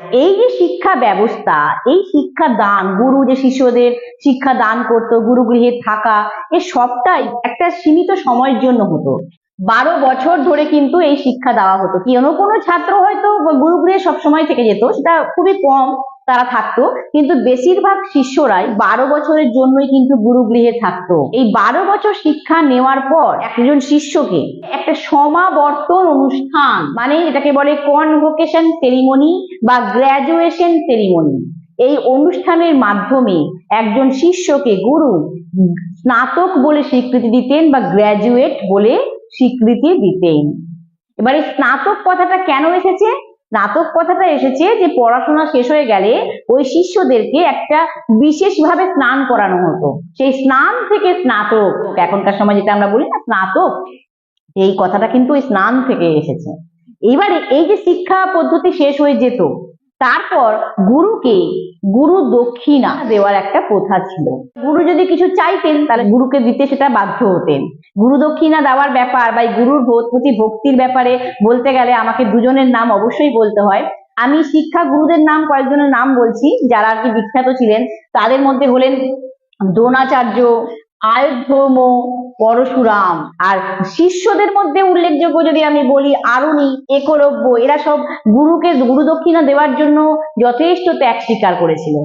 এই যে শিক্ষা ব্যবস্থা, এই শিক্ষা দান, গুরু যে শিশুদের শিক্ষা দান করতো গুরুগৃহে থাকা, এ সবটাই একটা সীমিত সময়ের জন্য হতো। বারো বছর ধরে কিন্তু এই শিক্ষা দেওয়া হতো। কোনো কোনো ছাত্র হয়তো গুরুগৃহে সবসময় থেকে যেত, সেটা খুবই কম। তারা থাকতো। কিন্তু বেশিরভাগ শিষ্যরাই বারো বছরের জন্যই কিন্তু গুরুগৃহে থাকতো। এই বারো বছর শিক্ষা নেওয়ার পর একজন শিষ্যকে একটা সমাবর্তন অনুষ্ঠান মানে এটাকে বলে কনভোকেশন সেরিমনি বা গ্র্যাজুয়েশন সেরিমনি এই অনুষ্ঠানের মাধ্যমে একজন শিষ্যকে গুরু স্নাতক বলে স্বীকৃতি দিতেন বা গ্র্যাজুয়েট বলে স্বীকৃতি দিতেন। এবার স্নাতক কথাটা কেন এসেছে? স্নাতক কথাটা এসেছে যে পড়াশোনা শেষ হয়ে গেলে ওই শিষ্যদেরকে একটা বিশেষভাবে স্নান করানো হতো। সেই স্নান থেকে স্নাতক, এখনকার সময় যেটা আমরা বলি না স্নাতক, এই কথাটা কিন্তু ওই স্নান থেকে এসেছে। এবারে এই যে শিক্ষা পদ্ধতি শেষ হয়ে যেত তারপর গুরুকে গুরু দক্ষিণা দেওয়ার একটা প্রথা ছিল। গুরু যদি কিছু চাইতেন, তাহলে গুরুকে দিতে সেটা বাধ্য হতেন। গুরু দক্ষিণা দেওয়ার ব্যাপার বা গুরুর প্রতি ভক্তির ব্যাপারে বলতে গেলে আমাকে দুজনের নাম অবশ্যই বলতে হয়। আমি শিক্ষা গুরুদের নাম, কয়েকজনের নাম বলছি, যারা আর কি বিখ্যাত ছিলেন, তাদের মধ্যে হলেন দ্রোণাচার্য আয়ুধর্ম পরশুরাম। আর শিষ্যদের মধ্যে উল্লেখযোগ্য যদি আমি বলি, আরুণি, একলব্য, এরা সব গুরুকে গুরু দক্ষিণা দেওয়ার জন্য যথেষ্ট ত্যাগ স্বীকার করেছিল।